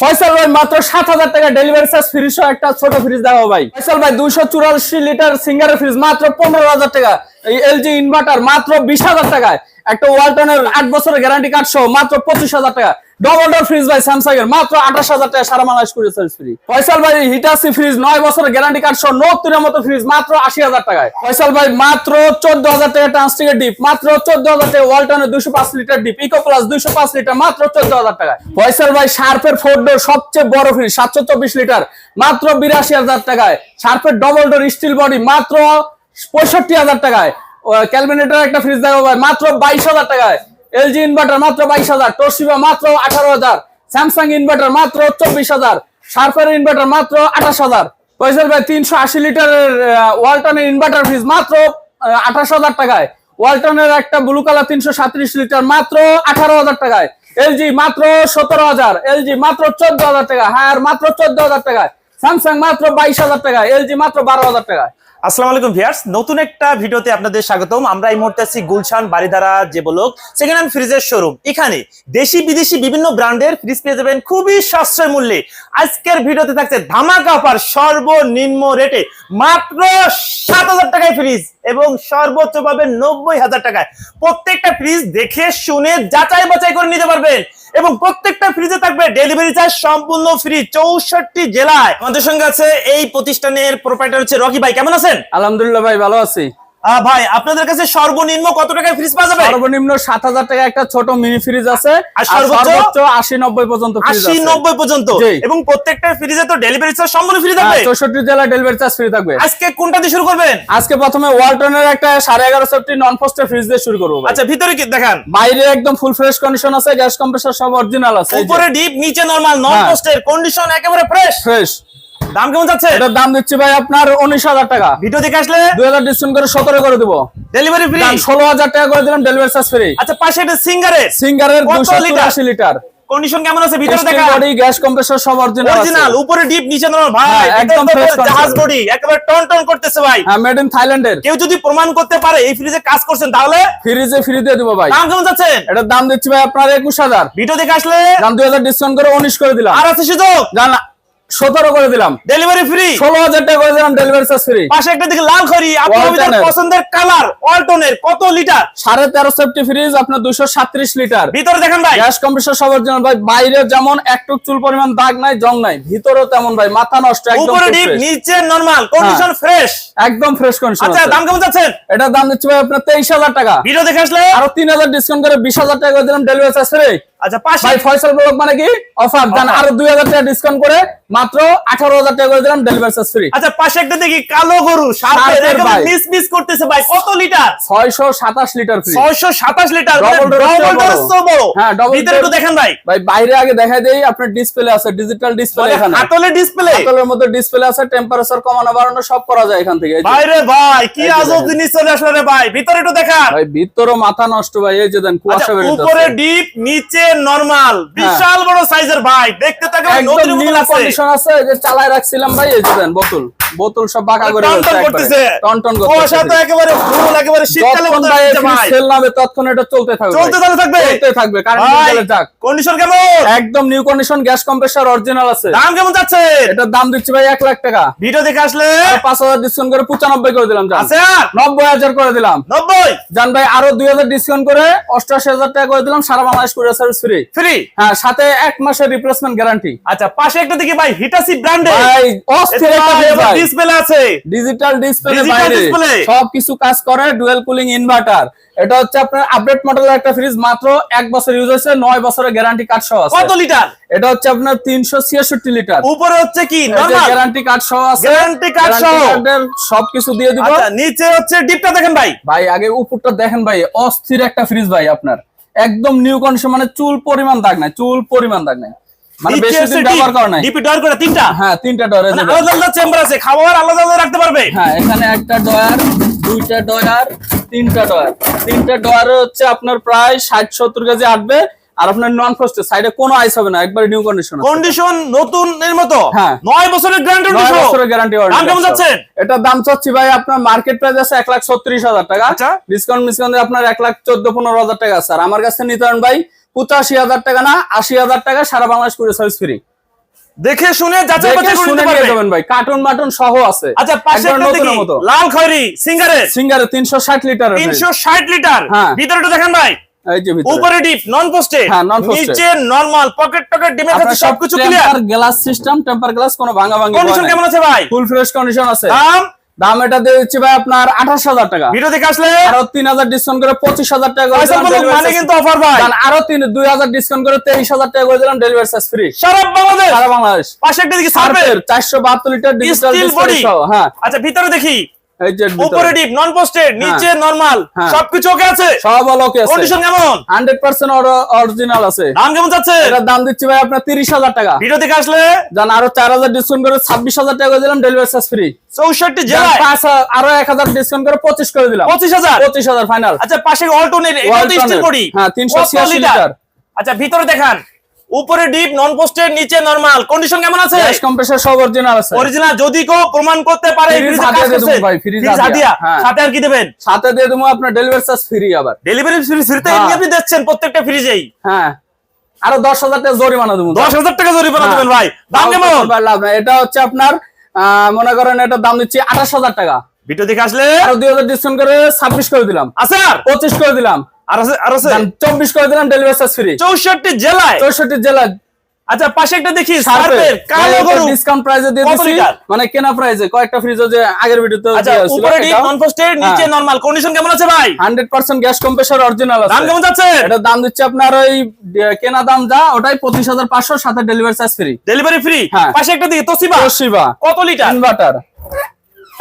ফয়সাল ভাই, মাত্র সাত হাজার টাকা ডেলিভারি চার্জ ফ্রি সহ একটা ছোট ফ্রিজ দেওয়া ভাই। ফয়সাল ভাই, দুইশো চুরাশি লিটার সিঙ্গার ফ্রিজ মাত্র পনেরো হাজার টাকা। এই এলজি ইনভার্টার মাত্র বিশ হাজার টাকায়। একটা ওয়ালটনের আট বছরের গ্যারান্টি কার্ড সহ মাত্র পঁচিশ হাজার টাকা। ডবল ডোর ফ্রিজ ভাই স্যামসাং এর মাত্র আঠাশ হাজার টাকা সারা বাংলাদেশ করে সার্ভিস ফ্রি ফয়সাল ভাই হিটাসি ফ্রিজ নয় বছরের গ্যারান্টি কার্ড সহ নতুনের মতো ফ্রিজ মাত্র আশি হাজার টাকায়। ফয়সাল ভাই, মাত্র চোদ্দ হাজার টাকা ট্রান্সটিকের ডিপ মাত্র চোদ্দ হাজার টাকা ওয়ালটনের দুশো পাঁচ লিটার ডিপ ইকো প্লাস দুইশো পাঁচ লিটার মাত্র চোদ্দ হাজার টাকায়। ফয়সাল ভাই শার্পের ফোর ডোর সবচেয়ে বড় ফ্রিজ সাতশো চব্বিশ লিটার মাত্র বিরাশি হাজার টাকায়। শার্পের ডবল ডোর স্টিল বডি মাত্র পঁয়ষট্টি হাজার টাকায়। ক্যালমিনেটার একটা ফ্রিজ দেখাবো ভাই, মাত্র বাইশ হাজার টাকায়। এলজি ইনভার্টার মাত্র বাইশ হাজার তোশিবা মাত্র আঠারো হাজার স্যামসাং ইনভার্টার মাত্র চব্বিশ হাজার শার্পের ইনভার্টার মাত্র আঠাশ হাজার। পয়সার ভাই, তিনশো আশি লিটারের ওয়ালটনের ইনভার্টার ফ্রিজ মাত্র আঠাশ হাজার টাকায়। ওয়ালটনের একটা ব্লু কালার তিনশো সাত্রিশ লিটার মাত্র আঠারো হাজার টাকায়। এলজি মাত্র সতেরো হাজার, এলজি মাত্র চোদ্দ হাজার টাকা হায়ার মাত্র চোদ্দ হাজার টাকায়। স্যামসাং মাত্র বাইশ হাজার টাকা এলজি মাত্র বারো হাজার টাকা আসসালামু আলাইকুম ভিয়ার্স নতুন একটা ভিডিওতে আপনাদের স্বাগতম। আমরা এই মুহূর্তে আছি গুলশান বাড়িধারা যে বলক সেকেন্ড হ্যান্ড ফ্রিজের শোরুম এখানে দেশি বিদেশি বিভিন্ন ব্র্যান্ডের ফ্রিজ পেয়ে যাবেন খুবই সাশ্রয় মূল্যে। আজকের ভিডিওতে থাকছে ধামাকা অফার সর্বনিম্ন রেটে মাত্র সাত হাজার টাকায় ফ্রিজ এবং সর্বোচ্চ পাবেন নব্বই হাজার টাকায়। প্রত্যেকটা ফ্রিজ দেখে শুনে যাচাই বাছাই করে নিতে পারবেন। এবং প্রত্যেকটা ফ্রিজে থাকবে ডেলিভারি চার্জ সম্পূর্ণ ফ্রি চৌষট্টি জেলায়। আমাদের সঙ্গে আছে এই প্রতিষ্ঠানের প্রোপাইটার হচ্ছে রকি ভাই। কেমন আছেন? আলহামদুলিল্লাহ ভাই, ভালো আছি। ভাই আপনাদের কাছে সর্বনিম্ন কত টাকায় ফ্রিজ পাওয়া যাবে? সর্বনিম্ন সাত হাজার টাকা একটা ছোট মিনি ফ্রিজ আছে। আর সর্বোচ্চ? সর্বোচ্চ আশি নব্বই পর্যন্ত ফ্রিজ আছে। নব্বই পর্যন্ত? এবং প্রত্যেকটা ফ্রিজে তো ডেলিভারি চার্জ সম্পূর্ণ ফ্রি থাকবে? হ্যাঁ, চৌষট্টি জেলায় ডেলিভারি চার্জ ফ্রি থাকবে। আজকে কোনটা দিয়ে শুরু করবেন? আজকে প্রথমে ওয়ালটনের একটা সাড়ে এগারো সেফটি নন ফস্টের ফ্রিজ দিয়ে শুরু করব। আচ্ছা ভিতরে কি দেখেন। বাইরে একদম ফুল ফ্রেশ কন্ডিশন আছে গ্যাস কম্প্রেসর সব অরিজিনাল আছে উপরে ডিপ নিচে নরমাল নন হ্যাঁ। পোস্টের কন্ডিশন একেবারে ফ্রেশ ফ্রেশ দাম কেমন যাচ্ছে? এটার দাম দিচ্ছি ভাই আপনার উনিশ হাজার টাকা। ভিডিও দেখে আসলে? দুই হাজার ডিসকাউন্ট করে সতেরো করে দিব। ডেলিভারি ফ্রি ষোলো হাজার টাকা করে দিলাম ডেলিভারি চার্জ ফ্রি আচ্ছা পাশে একটা সিঙ্গারে সিঙ্গারের দুশো লিটার? আশি লিটার কন্ডিশন কেমন আছে? ভিতরে দেখা বডি গ্যাস কম্প্রেসর সব অরিজিনাল অরিজিনাল উপরে ডিপ নিচে নরমাল ভাই হ্যাঁ, একদম জাহাজ বডি একেবারে টন টন করতেছে ভাই। হ্যাঁ মেড ইন থাইল্যান্ডের কেউ যদি প্রমাণ করতে পারে এই ফ্রিজে কাজ করছেন তাহলে ফ্রিজে ফ্রি দিয়ে দিব ভাই। দাম কেমন যাচ্ছেন এটার দাম দিচ্ছি ভাই আপনার একুশ হাজার। ভিডিও দেখে আসলে দাম দুই হাজার ডিসকাউন্ট করে উনিশ করে দিলাম। আর আছে সুযোগ? জান সতেরো করে দিলাম। ডেলিভারি ফ্রি ষোলো হাজার টাকা করে দিলাম ডেলিভারি চার্জ ফ্রি পাশে একটা দিকে লাল খড়ি আপনার। পছন্দের কালার ওয়ালটনের কত লিটার সাড়ে তেরো সেফটি ফ্রিজ আপনার দুশো সাত্রিশ লিটার ভিতরে দেখেন ভাই। গ্যাস কম্প্রেসর সব অরিজিনাল ভাই বাইরে যেমন একটুক চুল পরিমাণ দাগ নাই জং নাই ভিতরেও তেমন ভাই মাথা নষ্ট একদম উপরে ডিপ নিচে নরমাল কন্ডিশন ফ্রেশ একদম ফ্রেশ কন্ডিশন আচ্ছা দাম কেমন যাচ্ছেন এটার দাম দিচ্ছি ভাই আপনার তেইশ হাজার টাকা। ভিডিও দেখে আসলে? আরও তিন হাজার ডিসকাউন্ট করে বিশ হাজার টাকা করে দিলাম ডেলিভারি চার্জ ফ্রি আচ্ছা পাশে ভাই ফয়সাল ব্লক মানে কি? অফার। দেন আরও দুই হাজার টাকা ডিসকাউন্ট করে মাত্র আঠারো হাজার টাকা করে দিলাম ডেলিভারি চার্জ ফ্রি আচ্ছা পাশে একটা দেখি কালো গরু মিস মিস করতেছে ভাই কত লিটার ছয়শো সাতাশ লিটার ফ্রি ছয়শো সাতাশ লিটার Double door এর চেয়েও ডবল বড়। হ্যাঁ, double ভিতরে একটু দেখেন ভাই। ভাই বাইরে আগে দেই আপনার ডিসপ্লে আছে ডিজিটাল ডিসপ্লে এখানে। হাতলে ডিসপ্লে মধ্যে ডিসপ্লে আছে টেম্পারেচার কমানো বাড়ানো সব করা যায় এখান থেকে। বাইরে ভাই কি আজব। জিনিস চলে আসলো ভাই ভিতরে একটু দেখান। ভাই ভিতরও মাথা নষ্ট ভাই এই যে দেন আচ্ছা, কুয়াশা বেরোতেছে উপরে ডিপ নিচে নরমাল বিশাল বড় সাইজের ভাই দেখতে থাকে নতুন কন্ডিশন আছে। যে চালায় রাখছিলাম ভাই এই বোতল। বোতল সব বাঁকা করে করতেছে। টন টন তো একেবারে ফুল একেবারে শীতকালে মতো ভাই লাগছে ভাই? সেল নামে এটা চলতে থাকবে চলতে থাকবে? চলতে থাকবে যাক। কন্ডিশন কেমন? একদম new condition gas compressor original আছে। দাম কেমন যাচ্ছে? এটার দাম দিচ্ছি ভাই এক লাখ টাকা। ভিডিও দেখে আসলে? পাঁচ হাজার ডিসকাউন্ট করে পঁচানব্বই করে দিলাম জান। আছে নব্বই হাজার করে দিলাম। নব্বই? জান ভাই আরও দুই হাজার ডিসকাউন্ট করে অষ্টআশি হাজার টাকা করে দিলাম সারা Bangladesh courier service free free হ্যাঁ সাথে এক মাসের রিপ্লেসমেন্ট গ্যারান্টি আচ্ছা পাশে একটা দেখি ভাই হিটাসি ব্র্যান্ডের ভাই অস্থির একটা ডিসপ্লে আছে। ডিজিটাল ডিসপ্লে বাইরে। display। সবকিছু কাজ করে ডুয়েল কুলিং ইনভার্টার এটা হচ্ছে আপনার আপডেট মডেলের একটা ফ্রিজ মাত্র এক বছর ইউজ হয়েছে নয় বছরের গ্যারান্টি কার্ড সহ আছে। কত লিটার এটা হচ্ছে আপনার তিনশো ছিয়াষট্টি লিটার উপরে হচ্ছে কি? গ্যারান্টি কার্ড সহ আছে। Guarantee card সহ। সবকিছু দিয়ে দিব। আচ্ছা নিচে হচ্ছে ডিপটা দেখেন ভাই। ভাই আগে উপরটা দেখেন ভাই অস্থির একটা ফ্রিজ ভাই আপনার। একদম নিউ কন্ডিশন মানে চুল পরিমাণ দাগ নাই চুল পরিমাণ দাগ নাই। মানে বেশি দিন ব্যবহার করা নাই। ডিপি ডর করে তিনটা? হ্যাঁ তিনটা ডয়ার আছে আলাদা আলাদা চেম্বার আছে খাবার আলাদা আলাদা রাখতে পারবে? হ্যাঁ এখানে একটা ডয়ার দুইটা ডয়ার তিনটা ডয়ার তিনটা ডয়ার হচ্ছে আপনার প্রায় ষাট সত্তর কেজি আটবে। আর আপনার নন ফ্রস্টেড সাইডে কোনো আইস হবে না একবারে নিউ কন্ডিশন কন্ডিশন নতুন এর মতো। হ্যাঁ। নয় বছরের গ্যারান্টি নয় বছরের গ্যারান্টি দাম কেমন যাচ্ছে এটার দাম চাচ্ছি ভাই আপনার মার্কেট প্রাইস আছে এক লাখ ছত্রিশ হাজার টাকা। আচ্ছা। ডিসকাউন্ট আপনার এক লাখ চোদ্দ পনেরো হাজার টাকা স্যার আমার কাছে নিতে পারেন ভাই পঁচাশি হাজার টাকা না আশি হাজার টাকা সারা বাংলাদেশ করে সার্ভিস ফ্রি দেখে শুনে যাচাই বাছাই করে শুনে নিতে নিয়ে পারবে। যাবেন ভাই। কার্টুন মাটুন সহ আছে। আচ্ছা পাশে দেখি মতো। লাল খয়রি সিঙ্গারে তিনশো ষাট লিটার তিনশো ষাট লিটার। হ্যাঁ। ভিতরেটা দেখেন ভাই। উপরে ডিপ নন পোস্টে হ্যাঁ, নিচে নরমাল পকেট টকেট ডিমের কাছে সবকিছু clear glass system temper glass কোনো ভাঙা ভাঙি কন্ডিশন কেমন আছে ভাই? ফুল ফ্রেশ কন্ডিশন আছে। দাম? দাম এটা দিয়ে দিচ্ছি ভাই আপনার আঠাশ হাজার টাকা। ভিডিও দেখে আসলে? আরও তিন হাজার ডিসকাউন্ট করে পঁচিশ হাজার টাকা মানে কিন্তু অফার ভাই। আরও তিন দুই হাজার ডিসকাউন্ট করে তেইশ হাজার টাকা করে দিলাম ডেলিভারি চার্জ ফ্রি সারা বাংলাদেশ? সারা বাংলাদেশ। পাশে একটা দেখি সার্ভে। সার্ফের চারশো বাহাত্তর লিটার ডিজিটাল হ্যাঁ। আচ্ছা ভিতরে দেখি। উপরে ডিপ নন পোস্টেড নিচে নরমাল। সবকিছু ওকে আছে? সব ওকে আছে। কন্ডিশন কেমন? হান্ড্রেড পার্সেন্ট অরিজিনাল আছে। দাম কেমন যাচ্ছে? এটার দাম দিচ্ছি ভাই আপনার তিরিশ হাজার টাকা। ভিডিও দেখে আসলে? জান আরও চার হাজার ডিসকাউন্ট করে ছাব্বিশ হাজার টাকা করে দিলাম ডেলিভারি চার্জ ফ্রি আরও ডিসকাউন্ট করে পঁচিশ করে দিলাম। পঁচিশ হাজার? পঁচিশ হাজার ফাইনাল আচ্ছা পাশে এটা বডি হ্যাঁ, 386 লিটার। আচ্ছা ভিতরে দেখান। উপরে ডিপ নন পোস্টেড নিচে নরমাল কন্ডিশন কেমন আছে? গ্যাস কম্প্রেসার সব অরিজিনাল আছে। অরিজিনাল যদি কেউ প্রমাণ করতে পারে ফ্রিজে দিয়ে করছে, দেবো ভাই, fridge হাতিয়া। হ্যাঁ। সাথে আর কি দেবেন? সাথে দিয়ে দেবো আপনার ডেলিভারি চার্জ ফ্রি আবার। ডেলিভারি ফ্রি ফ্রিতে হ্যাঁ। এমনি আপনি দিচ্ছেন প্রত্যেকটা ফ্রিজেই হ্যাঁ। আরও দশ হাজার টাকা জরিমানা দেবো। দশ হাজার টাকা জরিমানা দেবেন ভাই। দাম কেমন? ভাই, লাভ নাই। এটা হচ্ছে আপনার মনে করেন এটার দাম দিচ্ছি আঠাশ হাজার টাকা। ভিডিও দেখে আসলে? আরও দুই হাজার ডিসকাউন্ট করে ছাব্বিশ করে দিলাম। আছে আর? পঁচিশ করে দিলাম। আর আছে আর আছে? চব্বিশ করে দিলাম ডেলিভারি চার্জ ফ্রি চৌষট্টি জেলায়? চৌষট্টি জেলা আচ্ছা পাশে একটা দেখি সার্ফের কালো গরু। ডিসকাউন্ট প্রাইসে দিয়ে কত লিটার? মানে কেনা প্রাইসে কয়েকটা ফ্রিজ যে আগের ভিডিওতে আচ্ছা উপরে ডিপ নন পোস্টেড নিচে হ্যাঁ। নরমাল কন্ডিশন কেমন আছে ভাই? গ্যাস কম্প্রেসার অরিজিনাল দাম কেমন যাচ্ছে? দাম দিচ্ছে আপনার ওই কেনা দাম যা ওটাই পঁচিশ হাজার পাঁচশো সাথে delivery charge free delivery free হ্যাঁ। পাশে একটা তোসিবা তোশিবা। কত লিটার? ইনভার্টার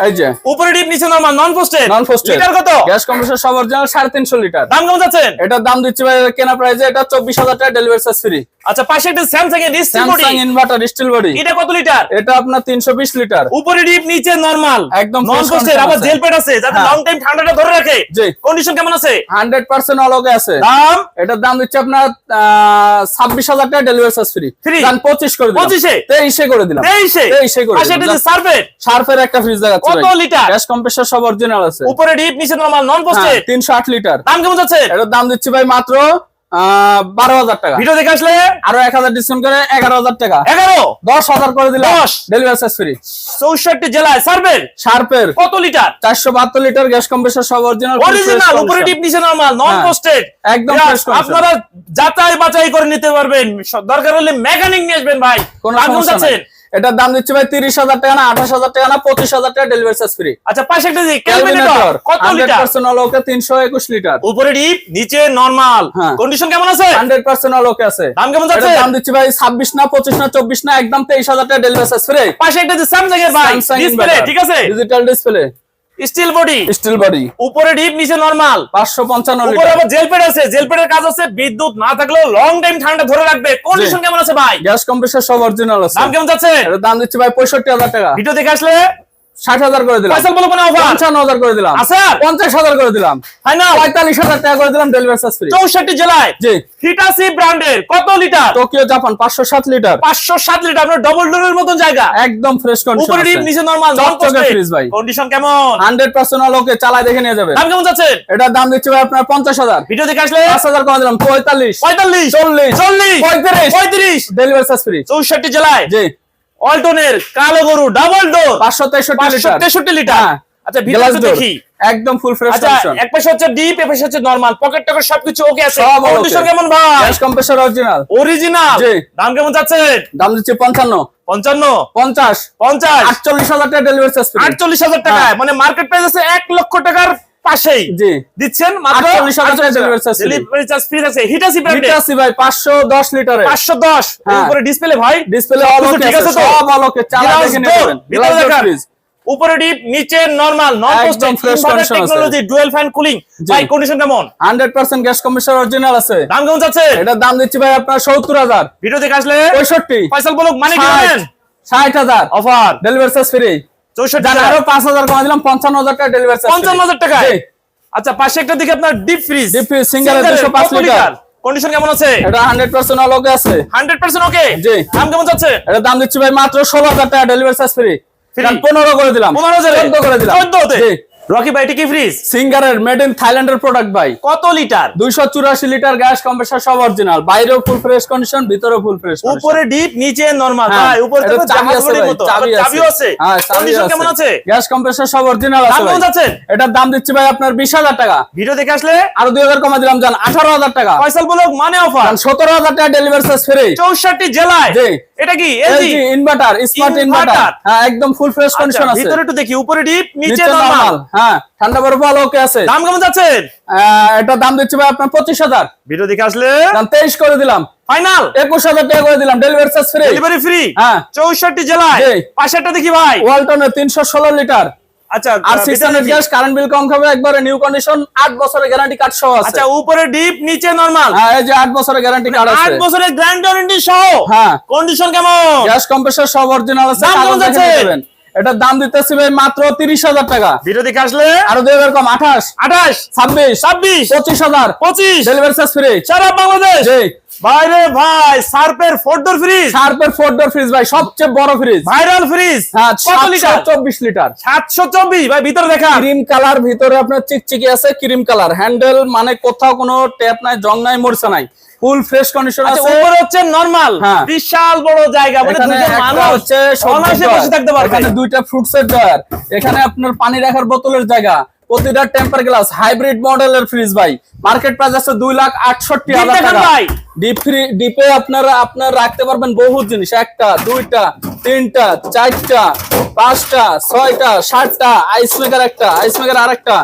এই যে। উপরে ডিপ নিচে normal non frosted non frosted litre কত? গ্যাস কম্প্রেসার সব অরিজিনাল সাড়ে তিনশো লিটার। দাম কেমন যাচ্ছেন? এটার দাম দিচ্ছে ভাই কেনা প্রাইসে এটা চব্বিশ হাজার টাকা ডেলিভারি চার্জ ফ্রি আচ্ছা পাশে একটা স্যামসাং এর display body Samsung inverter steel body এটা কত লিটার? এটা আপনার তিনশো বিশ লিটার। উপরে ডিপ নিচে নরমাল একদম নন fresh আবার জেল প্যাড আছে যাতে। লং টাইম ঠান্ডাটা ধরে রাখে। জি। কন্ডিশন কেমন আছে? হান্ড্রেড পার্সেন্ট অলগে আছে। দাম? এটার দাম দিচ্ছে আপনার ছাব্বিশ হাজার টাকা ডেলিভারি চার্জ ফ্রি দাম করে দিলাম। করে দিলাম। করে পাশে একটা ফ্রিজ কত লিটার? গ্যাস কম্প্রেসার সব অরিজিনাল আছে। উপরে ডিপ নিচে নরমাল নন পোস্টেড তিনশো আট লিটার দাম কেমন যাচ্ছে? এটার দাম দিচ্ছি ভাই মাত্র বারো হাজার টাকা। ভিডিও দেখে আসলে? আরও এক হাজার ডিসকাউন্ট করে এগারো হাজার টাকা। এগারো? দশ হাজার করে দিলাম। দশ। ডেলিভারি চার্জ ফ্রি চৌষট্টি জেলায় সার্ভের শার্পের কত লিটার চারশো বাহাত্তর লিটার গ্যাস কম্প্রেসার সব অরিজিনাল অরিজিনাল উপরে ডিপ নিচে নরমাল নন হ্যাঁ। পোস্টেড একদম আপনারা যাচাই বাছাই করে নিতে পারবেন। দরকার হলে মেকানিক নিয়ে আসবেন ভাই। কোনো এটার দাম দিচ্ছে ভাই তিরিশ হাজার টাকা না আঠাশ হাজার টাকা না পঁচিশ হাজার টাকা ডেলিভারি চার্জ ফ্রি আচ্ছা পাশে একটা ক্যালকুলেটর কত লিটার? পার্সেন্ট অলোকে তিনশো একুশ লিটার। উপরে ডিপ নিচে নরমাল হ্যাঁ। কন্ডিশন কেমন আছে? হান্ড্রেড পার্সেন্ট অলোকে আছে। দাম কেমন যাচ্ছে? দাম দিচ্ছি ভাই ছাব্বিশ না পঁচিশ না চব্বিশ না একদম তেইশ হাজার টাকা ডেলিভারি চার্জ ফ্রি পাশে একটা যে স্যামসাং এর ভাই ডিসপ্লে ঠিক আছে? Digital display steel body steel body উপরে ডিপ নিচে নরমাল পাঁচশো পঞ্চান্ন উপরে আবার জেল প্যাড আছে। জেল প্যাডের কাজ আছে বিদ্যুৎ না থাকলেও লং টাইম ঠান্ডা ধরে রাখবে। কন্ডিশন কেমন আছে ভাই? গ্যাস কম্প্রেসার সব অরিজিনাল আছে। দাম কেমন যাচ্ছে? দাম দিচ্ছি ভাই পঁয়ষট্টি হাজার টাকা। ভিডিও দেখে আসলে ষাট হাজার করে দিলাম। পঞ্চান্ন হাজার করে দিলাম। পঞ্চাশ হাজার করে দিলাম। পঁয়তাল্লিশ হাজার টাকা করে দিলাম ডেলিভারি চার্জ ফ্রি চৌষট্টি জেলায়? জি। হিটাসি ব্র্যান্ডের কত লিটার? টোকিও জাপান পাঁচশো সাত লিটার। পাঁচশো সাত লিটার আপনার ডবল ডোরের মতন জায়গা। একদম ফ্রেশ কন্ডিশন নিচে নরমাল ভাই। কন্ডিশন কেমন? হান্ড্রেড পার্সেন্ট আলোকে চালায় দেখে নিয়ে যাবে দাম কেমন যাচ্ছে? এটার দাম দিচ্ছে ভাই আপনার পঞ্চাশ হাজার। ভিডিও দেখে আসলে? পাঁচ হাজার করে দিলাম পঁয়তাল্লিশ। পঁয়তাল্লিশ। চল্লিশ। চল্লিশ। পঁয়ত্রিশ। পঁয়ত্রিশ। ডেলিভারি চার্জ ফ্রি চৌষট্টি জেলায়? জি। অল্টনের কালো গরু ডাবল ডোর পাঁচশো তেষট্টি লিটার। হ্যাঁ। আচ্ছা গ্লাস দেখি। একদম ফুল ফ্রেশ কন্ডিশন এক পাশে হচ্ছে ডিপ এ পাশে হচ্ছে নরমাল পকেট টকেট সবকিছু ওকে আছে। কন্ডিশন কেমন ভাই? গ্যাস কম্প্রেসার অরিজিনাল অরিজিনাল জি। দাম কেমন যাচ্ছে? দাম দিচ্ছে পঞ্চান্ন। পঞ্চান্ন? পঞ্চাশ। পঞ্চাশ। আটচল্লিশ হাজার টাকা ডেলিভারি চার্জ ফ্রি আটচল্লিশ হাজার টাকায়। মানে মার্কেট প্রাইস আছে এক লক্ষ টাকার পাশেই। জি। দিচ্ছেন মাত্র 48,000 টাকা delivery charge free। Delivery charge free আছে। হিটাসি ব্র্যান্ডে নিতে ভাই লিটারে হ্যাঁ। উপরে ডিসপ্লে ভাই। ডিসপ্লে সবকিছু অলোকে ঠিক আছে তো? সব অলোকে চালা দেখে নিয়ে ভিতরে Glass door দেখান। fridge। উপরে ডিপ নিচে normal non frosted. Technology dual fan cooling. ভাই কন্ডিশন কেমন? Hundred percent gas compressor original আছে। দাম কেমন যাচ্ছে? এটার দাম দিচ্ছি ভাই আপনার সত্তর হাজার। ভিডিও দেখে আসলে পঁয়ষট্টি। ফয়সাল বলুক মানে কি ষাট। জানেন ষাট হাজার। অফার ডেলিভারি চার্জ ফ্রি আরও পাঁচ হাজার কমে দিলাম পঞ্চান্ন হাজার টাকা ডেলিভারি পঞ্চান্ন হাজার টাকা আচ্ছা পাশে একটা দিকে আপনার ডিপ ফ্রিজ ডিপ সিঙ্গেল এর 205 লিটার। কন্ডিশন কেমন আছে? এটা আছে। হান্ড্রেড পার্সেন্ট ওকে জি। দাম কেমন যাচ্ছে? দাম দিচ্ছি ভাই মাত্র ষোলো হাজার টাকা ডেলিভারি চার্জ ফ্রি Free। পনেরো করে দিলাম। পনেরো করে দিলাম। রকি ভাই এটা কি ফ্রিজ সিঙ্গারের মেড ইন থাইল্যান্ডের প্রোডাক্ট ভাই। কত লিটার দুইশো চুরাশি লিটার গ্যাস কম্প্রেসার সব অরিজিনাল বাইরেও ফুল ফ্রেশ কন্ডিশন ভিতরেও ফুল ফ্রেশ উপরে ডিপ নিচে নরমাল হ্যাঁ, ভাই উপরে তো চাবি আছে চাবি আছে। হ্যাঁ, কন্ডিশন কেমন আছে? গ্যাস কম্প্রেসার সব অরিজিনাল আছে কেমন ভাই। যাচ্ছেন? এটার দাম দিচ্ছি ভাই আপনার বিশ হাজার টাকা। ভিডিও দেখে আসলে? আরও দুই হাজার কমা দিলাম জান আঠারো হাজার টাকা। ফয়সাল ব্লগ মানে অফার সতেরো হাজার টাকা ডেলিভারি চার্জ ফ্রি চৌষট্টি জেলায়। জি। এটা কি? এলজি ইনভার্টার স্মার্ট ইনভার্টার হ্যাঁ একদম ফুল ফ্রেশ কন্ডিশন আছে। ভিতরে একটু দেখি উপরে ডিপ নিচে নরমাল হ্যাঁ ঠান্ডা বরফ ওকে আছে। দাম কেমন যাচ্ছে? এটার দাম দিচ্ছি ভাই আপনার পঁচিশ হাজার। ভিডিও দেখে আসলে? দাম তেইশ করে দিলাম। ফাইনাল একুশ হাজার টাকা করে দিলাম delivery charge free delivery free হ্যাঁ। চৌষট্টি জেলায়? জি। পাশেরটা দেখি ভাই। ওয়ালটনের তিনশো ষোলো লিটার আচ্ছা আর ভিতরে সিক্স হান্ড্রেড দেখি। গ্যাস কারেন্ট বিল কম খাবে একবারে নিউ কন্ডিশন আট বছরের গ্যারান্টি কার্ড সহ আছে আচ্ছা উপরে ডিপ নিচে নরমাল হ্যাঁ এই যে আট বছরের গ্যারান্টি কার্ড আছে বছরের গ্র্যান্ড ওয়ারেন্টি সহ হ্যাঁ। কন্ডিশন কেমন গ্যাস কম্প্রেসর সব অরিজিনাল আছে কাগজ দেখে যাচ্ছে? এটার দাম দিতেছি ভাই মাত্র তিরিশ হাজার টাকা। ভিডিও দেখে আসলে? আরও দুই হাজার কম আঠাশ। আঠাশ? ছাব্বিশ। ছাব্বিশ? পঁচিশ হাজার। পঁচিশ? ডেলিভারি চার্জ ফ্রি সারা বাংলাদেশ? বাইরে ভাই সার্পের ফোর ডোর ফ্রিজ শার্পের ফোর ডোর ফ্রিজ ভাই সবচেয়ে বড় ফ্রিজ ভাইরাল ফ্রিজ হ্যাঁ লিটার? চব্বিশ লিটার। সাতশো চব্বিশ? ভাই ভিতরে দেখা। ক্রিম কালার ভিতরে আপনার চিকচিকি আছে ক্রিম কালার। হ্যান্ডেল মানে কোথাও কোনো ট্যাপ নাই জং নাই মরছে নাই। ফুল ফ্রেশ কন্ডিশন আছে। উপরে হচ্ছে নরমাল হ্যাঁ। বিশাল বড় জায়গা মানে এখানে দুজন মানুষ হচ্ছে বসে থাকতে পারবে। এখানে দুইটা ফ্রুটসের ড্রয়ার এখানে আপনার পানি রাখার বোতলের জায়গা। প্রতিটা টেম্পার গ্লাস হাইব্রিড মডেলের ফ্রিজ ভাই। মার্কেট প্রাইস আছে দুই লাখ আটষট্টি হাজার টাকা। ডিপ ফ্রি ডিপে আপনারা আপনার রাখতে পারবেন বহু জিনিস। একটা দুইটা তিনটা চারটা। পাঁচটা ছয়টা সাতটা আইস মেকার একটা আইস মেকার আরেকটা।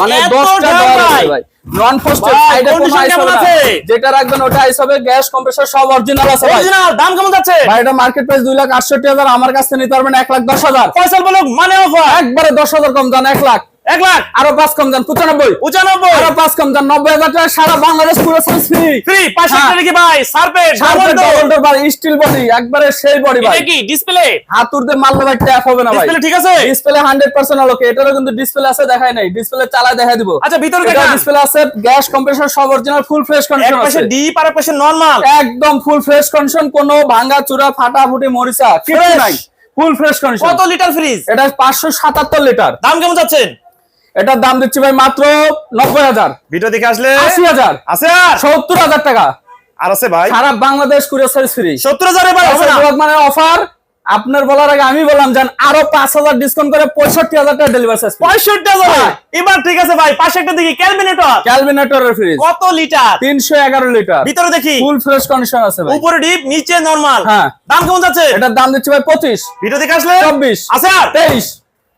মানে দশটা দাম ভাই। নন ফোস্টেড সাইডে কোনো আইস কেমন হবে না। আছে? যেটা রাখবেন ওটা আইস হবে গ্যাস কম্প্রেসর সব অরিজিনাল আছে ভাই। অরিজিনাল দাম কেমন যাচ্ছে? ভাই এটা মার্কেট প্রাইস লাখ আটষট্টি হাজার আমার কাছে নিতে পারবেন এক লাখ দশ হাজার। পয়সা বলুক মানে অফার একবারে দশ হাজার কম যান এক লাখ। এক লাখ। আরও পাঁচ কম পঁচানব্বই। পঁচানব্বই। আরও পাঁচ কম যান নব্বই হাজার টাকা সারা বাংলাদেশ পুরো ফ্রি ফ্রি পাঁচশো হ্যাঁ। টাকা কি ভাই? সার্পের সার্ভে ডবল ডোর ভাই স্টিল বডি একবারে সেই বডি ভাই। কি? ডিসপ্লে হাতুর মারলে ভাই ট্যাপ হবে না ভাই। ডিসপ্লে ঠিক আছে? ডিসপ্লে হান্ড্রেড পার্সেন্ট আলোকে। এটারও কিন্তু ডিসপ্লে আছে দেখাই নাই। ডিসপ্লে চালায় দেখাই দিব। আচ্ছা ভিতরে দেখা ডিসপ্লে আছে। গ্যাস কম্প্রেসর সব অরিজিনাল ফুল ফ্রেশ কন্ডিশন পাশে আছে। ডিপ আর পাশে নরমাল একদম ফুল ফ্রেশ কন্ডিশন কোনো ভাঙা চূড়া ফাটা ফুটি মরিচা কিছু নাই। ফুল ফ্রেশ কন্ডিশন কত লিটার ফ্রিজ এটা পাঁচশো সাতাত্তর লিটার দাম কেমন যাচ্ছেন? এটার দাম দিচ্ছি ভাই মাত্র নব্বই হাজার। ভিডিও দেখে আসলে? আশি হাজার। আছে সত্তর হাজার টাকা। আর আছে ভাই? সারা বাংলাদেশ কুরিয়ার সার্ভিস ফ্রি সত্তর হাজার এবার মানে অফার আপনার বলার আগে আমি বললাম জান আরও পাঁচ হাজার ডিসকাউন্ট করে পঁয়ষট্টি হাজার টাকা ডেলিভারি চার্জ পঁয়ষট্টি হাজার? হ্যাঁ। এবার ঠিক আছে ভাই পাশে একটা দেখি ক্যালমিনেটর ক্যালভিনেটরের ফ্রিজ কত লিটার তিনশো এগারো লিটার ভিতরে দেখি। ফুল ফ্রেশ কন্ডিশন আছে ভাই। উপরে ডিপ নিচে নরমাল হ্যাঁ। দাম কেমন যাচ্ছে? এটার দাম দিচ্ছি ভাই পঁচিশ। ভিডিও দেখে আসলে? চব্বিশ। আছে তেইশ।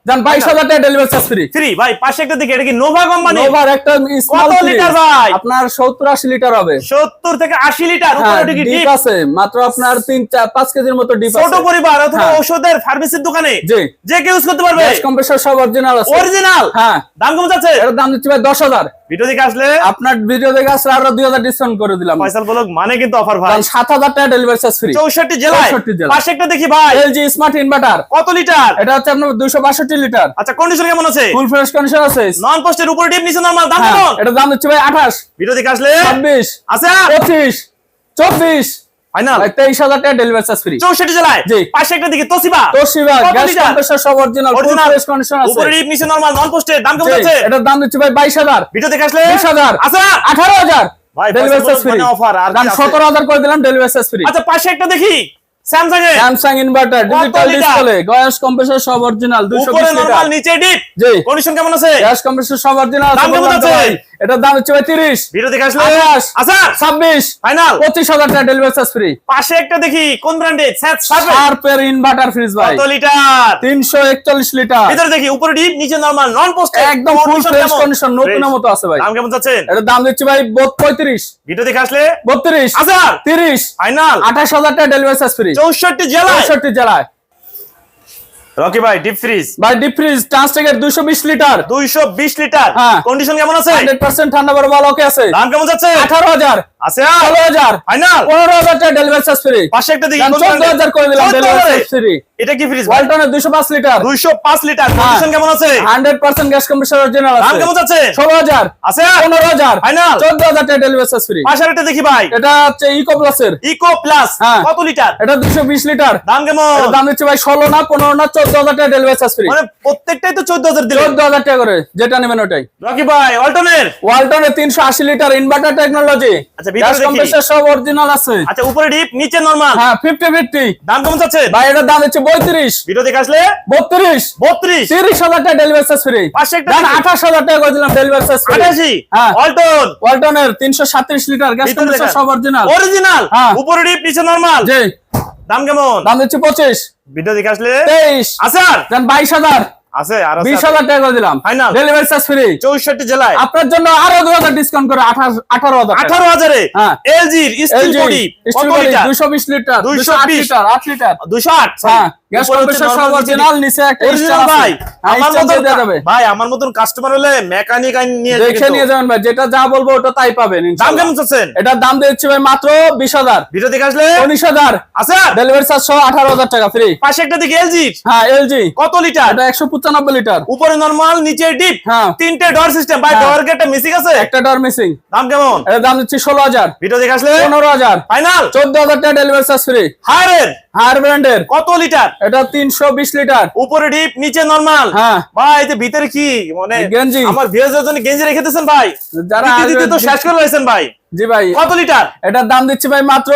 জান বাইশ টাকা ডেলিভারি চার্জ ফ্রি ফ্রি ভাই পাশে একটা দেখি এটা কি নোভা কোম্পানি নোভার একটা স্মল কত লিটার ভাই? আপনার সত্তর আশি লিটার হবে। সত্তর থেকে আশি লিটার হ্যাঁ উপরে ডিপ ডিপ আছে মাত্র আপনার তিন চার পাঁচ কেজির মতো ডিপ ছোট পরিবার অথবা হ্যাঁ। ঔষধের ফার্মেসির দোকানে? জি। যে ইউজ করতে পারবে। গ্যাস কম্প্রেসর সব অরিজিনাল আছে। অরিজিনাল হ্যাঁ। দাম যাচ্ছে? এটার দাম দিচ্ছি ভাই দশ হাজার। ভিডিও দেখে আসলে আপনার ভিডিও দেখে আসলে আরও দুই হাজার ডিসকাউন্ট করে দিলাম। ফয়সাল বলক মানে কিন্তু অফার ভাই। কারণ সাত হাজার টাকা ডেলিভারি চার্জ ফ্রি চৌষট্টি জেলায়। 64 জেলায়। পাশে একটা দেখি ভাই। এলজি স্মার্ট ইনভার্টার কত লিটার এটা হচ্ছে আপনার দুইশো বাষট্টি লিটার আচ্ছা কন্ডিশন কেমন আছে? ফুল ফ্রেশ কন্ডিশন আছে। নন পোস্টের উপরে ডিপ নিচে নরমাল দাম কত এটা দাম হচ্ছে ভাই আঠাশ। ভিডিও দেখে আসলে ছাব্বিশ। আছে? আর পঁচিশ। চব্বিশ। ফাইনাল ভাই তেইশ হাজার টাকা ডেলিভারি চার্জ ফ্রি চৌষট্টি জেলায়। জি। পাশে একটা দেখি তোসিবা। তোশিবা গ্যাস কম্প্রেসর সব অরিজিনাল ফুল। ফ্রেশ কন্ডিশন আছে। উপরে ডিপ নিচে নরমাল নন পোস্টের দাম কেমন জি, এটার দাম দিচ্ছি ভাই বাইশ হাজার। ভিডিও দেখে আসলে বিশ হাজার। আছে আর আঠারো হাজার। ভাই, ডেলিভারি চার্জ ফ্রি আর দাম আছে? সতেরো হাজার করে দিলাম ডেলিভারি চার্জ ফ্রি আচ্ছা পাশে একটা দেখি। স্যামসাং এর। Samsung inverter digital display gas compressor সব অরিজিনাল দুইশো উপরে নরমাল লিটার। নিচে ডিপ জি। কন্ডিশন কেমন আছে? গ্যাস কম্প্রেসর সব অরিজিনাল দাম কেমন আছে? এটার দাম হচ্ছে ভাই তিরিশ। ভিডিও দেখে আসলে? আচ্ছা। ছাব্বিশ। ফাইনাল পঁচিশ হাজার টাকা ডেলিভারি চার্জ ফ্রি পাশে একটা দেখি কোন ব্র্যান্ডের শার্পের ইনভার্টার ফ্রিজ ভাই। কত লিটার? তিনশো একচল্লিশ লিটার। ভিতরে দেখি উপরে ডিপ নিচে নরমাল নন পোস্ট একদম ফুল ফ্রেশ কন্ডিশন নতুনের মতো আছে ভাই। দাম কেমন যাচ্ছে এটার দাম দিচ্ছি ভাই পঁয়ত্রিশ ভিডিও দেখে আসলে? বত্রিশ। আচ্ছা। তিরিশ। ফাইনাল আঠাশ হাজার টাকা ডেলিভারি চার্জ ফ্রি চৌষট্টি জেলায়? চৌষট্টি জেলায়। রকি ভাই ডিপ ফ্রিজ ভাই ডিপ ফ্রিজ ট্রান্সটেকের দুইশো বিশ লিটার। দুইশো বিশ লিটার। হ্যাঁ। কন্ডিশন কেমন আছে? হান্ড্রেড পার্সেন্ট ঠান্ডা বড় ভালো ওকে আছে। দাম কেমন যাচ্ছে? আঠারো হাজার। আছে। ষোলো হাজার। ফাইনাল পনেরো হাজার টাকা ডেলিভারি চার্জ ফ্রি পাশে একটা দেখি চোদ্দ হাজার করে দিলাম ডেলিভারি চার্জ ফ্রি এটা কি ফ্রিজ ওয়ালটনের দুশো পাঁচ লিটার দুইশো পাঁচ লিটার কন্ডিশন কেমন আছে? Hundred percent gas compressor original আছে। দাম কেমন ষোলো হাজার। আছে? পনেরো হাজার। ফাইনাল চোদ্দ হাজার টাকা ডেলিভারি চার্জ ফ্রি পাশের একটা দেখি ভাই। এটা হচ্ছে ইকো প্লাসের ইকো প্লাস। কত লিটার এটা দুশো বিশ লিটার দাম কেমন? দাম দিচ্ছে ভাই ষোলো না পনেরো না চোদ্দ হাজার টাকা ডেলিভারি চার্জ ফ্রি মানে প্রত্যেকটাই তো চোদ্দ হাজার দিল। চোদ্দ হাজার টাকা করে যেটা নেবেন ওটাই। রকি ভাই ওয়ালটনের তিনশো আশি লিটার ইনভার্টার টেকনোলজি আচ্ছা, গ্যাস। কম্প্রেসার সব অরিজিনাল আছে। আচ্ছা উপরে ডিপ নিচে নরমাল হ্যাঁ ফিফটি ফিফটি দাম কেমন যাচ্ছে? ভাই এটার দাম হচ্ছে বত্রিশ ভিডিও দেখে আসলে? বত্রিশ। বত্রিশ। তিরিশ হাজার টাকা ডেলিভারি চার্জ ফ্রি। আঠাশ হাজার টাকা করে দিলাম ডেলিভারি চার্জ ফ্রি আঠাশি। হ্যাঁ। ওয়ালটনের তিনশো সাত্রিশ লিটার গ্যাস সব অরিজিনাল অরিজিনাল হ্যাঁ। উপরে ডিপ নিচে নরমাল জি। দাম কেমন? দাম দিচ্ছে পঁচিশ। ভিডিও দেখে আসলে? তেইশ। আচ্ছা দেন বাইশ হাজার। আছে আর টাকা করে দিলাম। ফাইনাল ডেলিভারি চার্জ ফ্রি জেলায়। আপনার জন্য আরও দু হাজার ডিসকাউন্ট করে আঠাশ আঠারো হাজার টাকা। আঠারো হাজারে হ্যাঁ। স্টিল বডি কত লিটার? 220 litre 220 litre 8 litre. দুশো আট হ্যাঁ গ্যাস কম্প্রেসার অরিজিনাল নিচে একটা ভাই। আমার মতন ভাই আমার মতন কাস্টমার হলে মেকানিক আইন নিয়ে দেখে নিয়ে যাবেন ভাই যেটা যা বলব ওটা তাই পাবেন দাম কেমন চাচ্ছেন? এটার দাম দিচ্ছি ভাই মাত্র বিশ হাজার। ভিডিও দেখে আসলে? উনিশ হাজার। আছে? ডেলিভারি চার্জ সহ আঠারো হাজার টাকা ফ্রি পাশে একটা দিকে এলজির হ্যাঁ এলজি কত লিটার এটা লিটার উপরে নরমাল নিচে ডিপ হ্যাঁ। তিনটে ডর সিস্টেম ভাই হ্যাঁ। ডর গেটটা মিসিং আছে? একটা ডর মিসিং দাম কেমন? এটার দাম দিচ্ছি ষোলো হাজার। ভিডিও দেখে আসলে? পনেরো হাজার। ফাইনাল চোদ্দ হাজার টাকা ডেলিভারি চার্জ ফ্রি ব্র্যান্ডের। কত লিটার? এটা তিনশো বিশ লিটার। উপরে ডিপ নিচে নরমাল? হ্যাঁ। ভাই এই যে ভিতরে কি? মানে গেঞ্জি। আমার ভিউয়ারদের জন্য গেঞ্জি রেখে দিয়েছেন ভাই। যারা দিতে তো শেষ করে রয়েছেন ভাই। জি ভাই। কত লিটার? এটার দাম দিচ্ছি ভাই মাত্র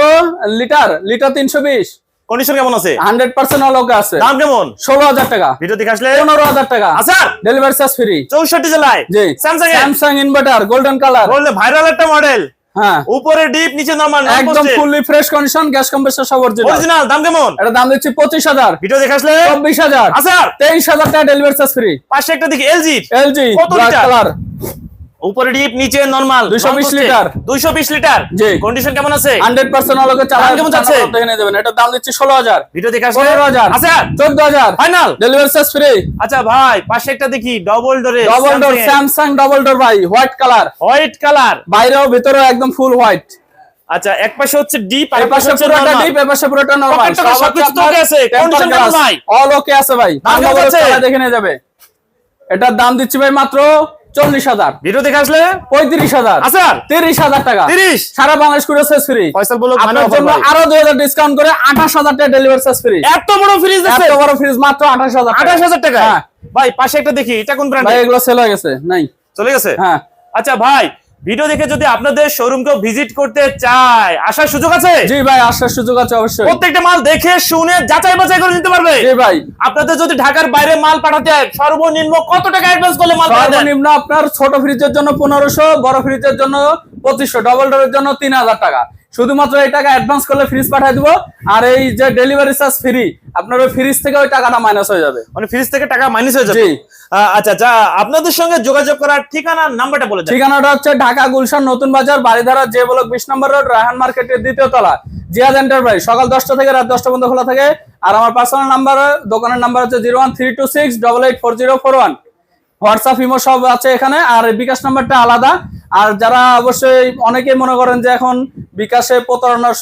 লিটার লিটার তিনশো বিশ। কন্ডিশন কেমন আছে? হান্ড্রেড পার্সেন্ট অলোকে আছে। দাম কেমন? ষোলো হাজার টাকা। ভিডিও দেখে আসলে পনেরো হাজার টাকা। আচ্ছা ডেলিভারি চার্জ ফ্রি চৌষট্টি জেলায়। জি। Samsung Samsung inverter golden colour বললে ভাইরাল একটা মডেল হ্যাঁ। উপরে ডিপ নিচে নরমাল একদম fully fresh condition gas compressor সব অরিজিনাল অরিজিনাল দাম কেমন? এটা দাম দিচ্ছি পঁচিশ হাজার। ভিডিও দেখে আসলে? চব্বিশ হাজার। আচ্ছা তেইশ হাজার টাকা ডেলিভারি চার্জ ফ্রি পাশে একটা দিকে এলজি এলজি কত? কালার উপরে ডিপ নিচে নরমাল 220 লিটার। দুইশো বিশ লিটার। জি। কন্ডিশন কেমন আছে? হান্ড্রেড পার্সেন্ট অলোকে দাম চালান কেমন যাচ্ছে? দেখে নিয়ে যাবেন এটার দাম দিচ্ছি ষোলো হাজার। ভিডিও দেখে আসলে আচ্ছা চোদ্দ হাজার। ফাইনাল ডেলিভারি চার্জ ফ্রি আচ্ছা ভাই পাশে একটা দেখি ডবল ডোরে double door Samsung double door ভাই হোয়াইট কালার হোয়াইট কালার বাইরেও ভিতরেও একদম ফুল হোয়াইট আচ্ছা এক পাশে হচ্ছে ডিপ আর এক পাশে পুরোটা ডিপ এই পাশে পুরোটা নরমাল সবকিছু তো আছে, condition কেমন ভাই? অল ওকে আছে ভাই। দাম দেখে নিয়ে যাবে। এটার দাম দিচ্ছি ভাই মাত্র চল্লিশ হাজার। ভিডিও দেখে আসলে? পঁয়ত্রিশ হাজার। আচ্ছা। তিরিশ হাজার টাকা। তিরিশ? সারা বাংলাদেশ করে শেষ ফ্রি ফয়সাল বলো মানে আপনার জন্য আরও দুই হাজার ডিসকাউন্ট করে আঠাশ হাজার টাকা ডেলিভারি চার্জ ফ্রি এত বড় ফ্রিজ এত বড় ফ্রিজ মাত্র আঠাশ হাজার আঠাশ হাজার টাকা হ্যাঁ। ভাই পাশে একটা দেখি এটা কোন ব্র্যান্ড এগুলো সেল হয়ে গেছে। নাই। চলে গেছে? হ্যাঁ। আচ্ছা ভাই ভিডিও দেখে যদি আপনাদের শোরুমকে ভিজিট করতে চায় আসার সুযোগ আছে? জি ভাই আসার সুযোগ আছে অবশ্যই। প্রত্যেকটা মাল দেখে শুনে যাচাই বাছাই করে নিতে পারবে। জি ভাই। আপনাদের যদি ঢাকার বাইরে মাল পাঠাতে হয় সর্বনিম্ন কত টাকা অ্যাডভান্স করলে মাল পাঠাতে সর্বনিম্ন আপনার ছোট ফ্রিজের জন্য 1500 বড় ফ্রিজের জন্য 2500 ডাবল ডোরের জন্য তিন হাজার টাকা। শুধুমাত্র এই টাকা অ্যাডভান্স করলে ফ্রিজ পাঠিয়ে দিব আর এই যে ডেলিভারি চার্জ ফ্রি আপনার ওই ফ্রিজ থেকে ওই টাকাটা মাইনাস হয়ে যাবে। মানে ফ্রিজ থেকে টাকা মাইনাস হয়ে যাবে? জি। আচ্ছা আচ্ছা আপনাদের সঙ্গে যোগাযোগ করার ঠিকানা নাম্বারটা বলে ঠিকানাটা হচ্ছে ঢাকা গুলশান নতুন বাজার বাড়িধারা যে ব্লক বিশ নম্বর রোড রায়হান মার্কেটের দ্বিতীয় তলা জিয়াদ এন্টারপ্রাইজ সকাল দশটা থেকে রাত দশটা পর্যন্ত খোলা থাকে। আর আমার পার্সোনাল নাম্বার দোকানের নাম্বার হচ্ছে zero one three two six double eight four zero four one WhatsApp Imo সব আছে এখানে আর বিকাশ নাম্বারটা আলাদা। আর যারা অবশ্যই অনেকেই মনে করেন যে এখন বিকাশে প্রতারণার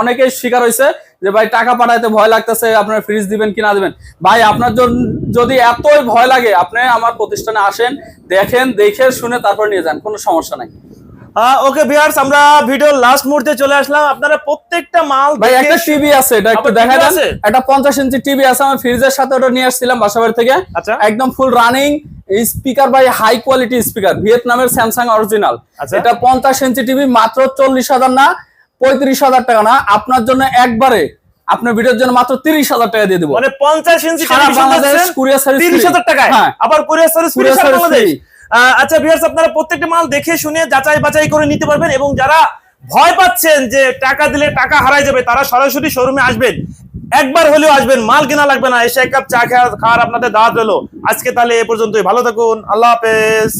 অনেকেই শিকার হয়েছে যে ভাই টাকা পাঠাইতে ভয় লাগতেছে আপনার ফ্রিজ দিবেন কিনা দিবেন। ভাই আপনার যদি এতই ভয় লাগে আপনি আমার প্রতিষ্ঠানে আসেন দেখেন দেখে শুনে তারপর নিয়ে যান কোনো সমস্যা নাই। ওকে ভিউয়ার্স আমরা ভিডিও লাস্ট মুহূর্তে চলে আসলাম। আপনারা প্রত্যেকটা মাল ভাই একটা টিভি আছে এটা একটু দেখা দেন। আছে? একটা পঞ্চাশ ইঞ্চি টিভি আছে আমি ফ্রিজের সাথে ওটা নিয়ে আসছিলাম বাসাবাড়ি থেকে। আচ্ছা। একদম ফুল রানিং স্পিকার ভাই হাই কোয়ালিটি স্পিকার ভিয়েতনামের স্যামসাং অরিজিনাল। এটা পঞ্চাশ ইঞ্চি টিভি মাত্র চল্লিশ হাজার না পঁয়ত্রিশ হাজার টাকা না। আপনার জন্য একবারে আপনার ভিডিওর জন্য মাত্র তিরিশ হাজার টাকা দিয়ে দিব। মানে পঞ্চাশ ইঞ্চি বাংলাদেশ courier service তিরিশ হাজার টাকায়। হ্যাঁ। আবার কুরিয়ার সার্ভিস ফ্রি Courier সারা service বাংলাদেশ। free। আহ, আচ্ছা ভিউয়ার্স আপনারা প্রত্যেকটা মাল দেখে শুনে যাচাই বাছাই করে নিতে পারবেন এবং যারা ভয় পাচ্ছেন যে টাকা দিলে টাকা হারাই যাবে তারা সরাসরি শোরুমে আসবেন। একবার হলেও আসবেন, মাল কেনা লাগবে না, এসে এক কাপ চা খাওয়ার আপনাদের দাওয়াত হলো আজকে তাহলে এ পর্যন্তই, ভালো থাকুন, আল্লাহ হাফেজ।